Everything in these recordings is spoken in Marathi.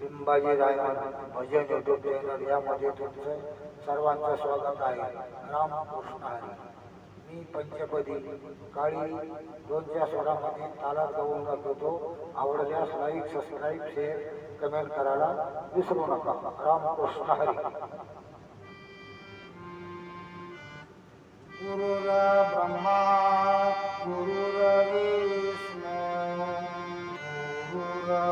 लिंबाजी रायमन भजन यूट्यूब चॅनल यामध्ये तुमचं सर्वांचं स्वागत आहे. रामकृष्ण आहे मी पंचपदी काळी दोनच्या स्वरामध्ये तालात गाऊन दाखवतो आवडल्यास लाईक सबस्क्राईब शेअर कमेंट करायला विसरू नका. रामकृष्ण हरी. गुरुरा ब्रह्मा गुरुरा विष्णू गुरुरा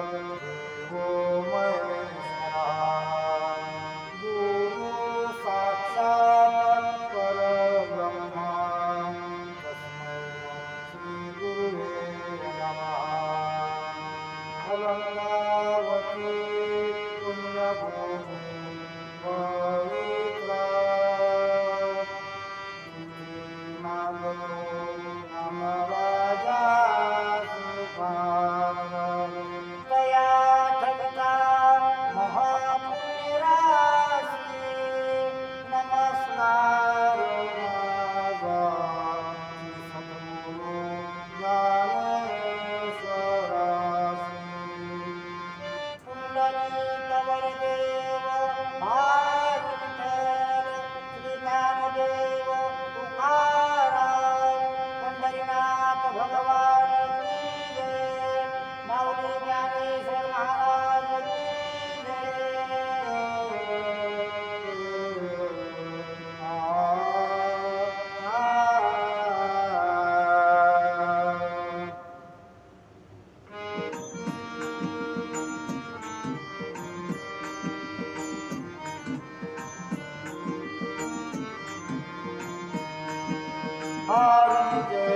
पुरन्दरी कवरिदेव hari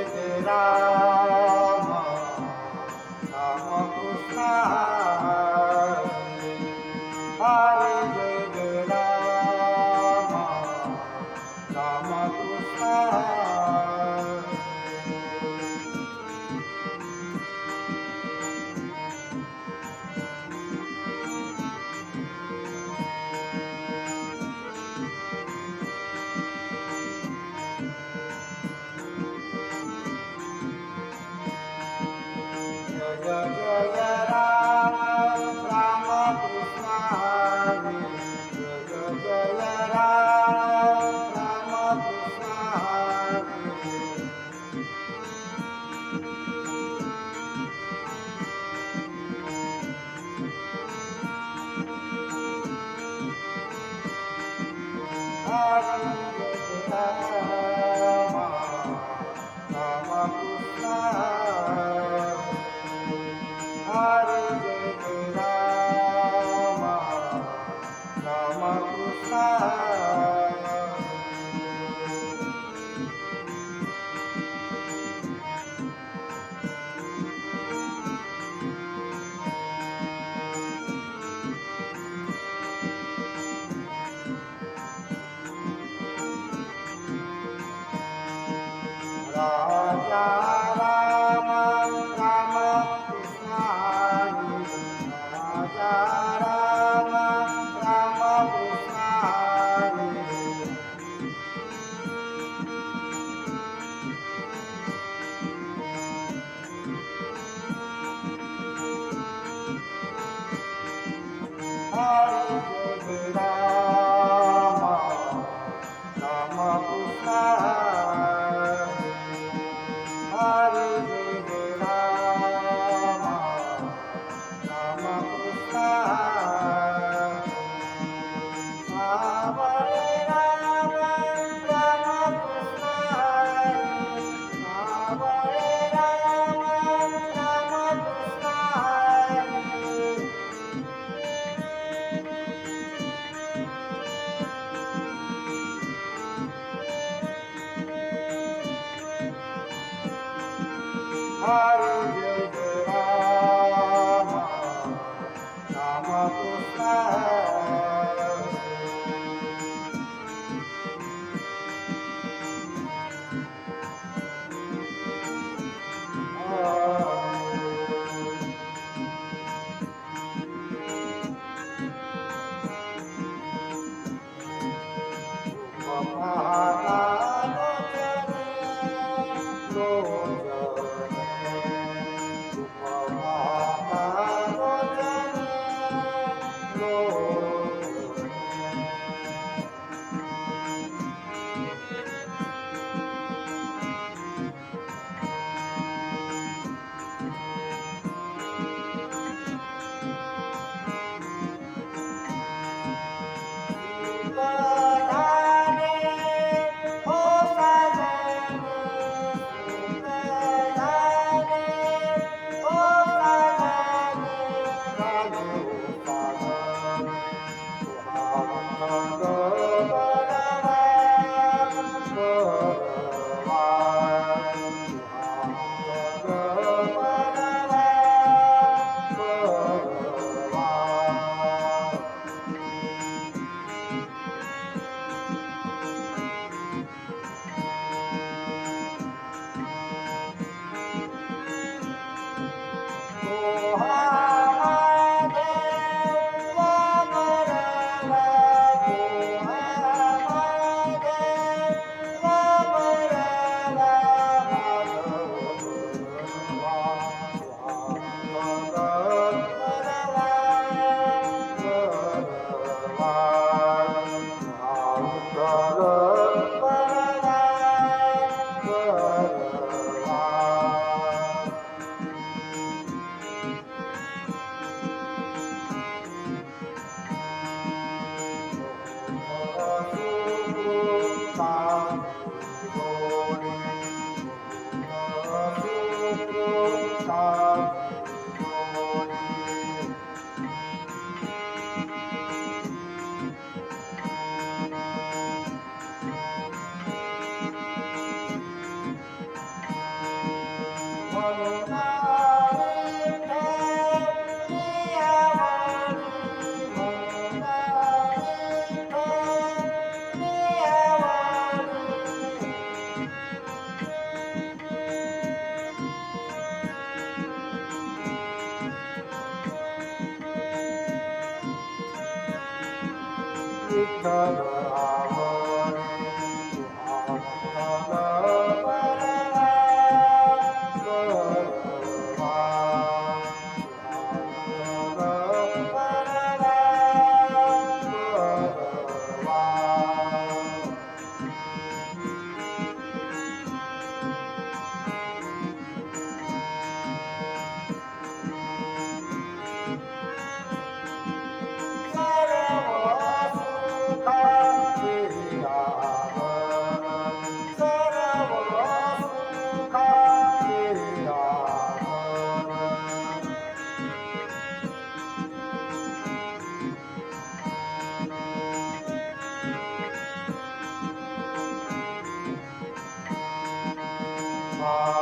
আমার Jehová. Mama.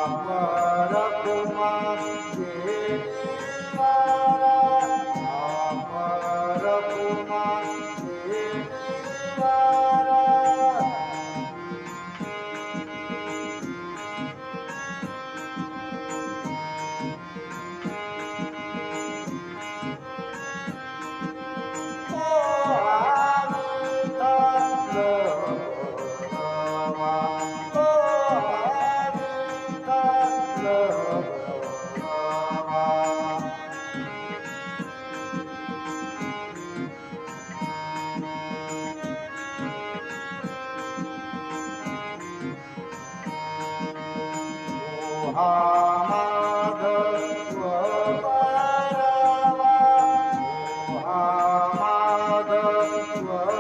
Bye.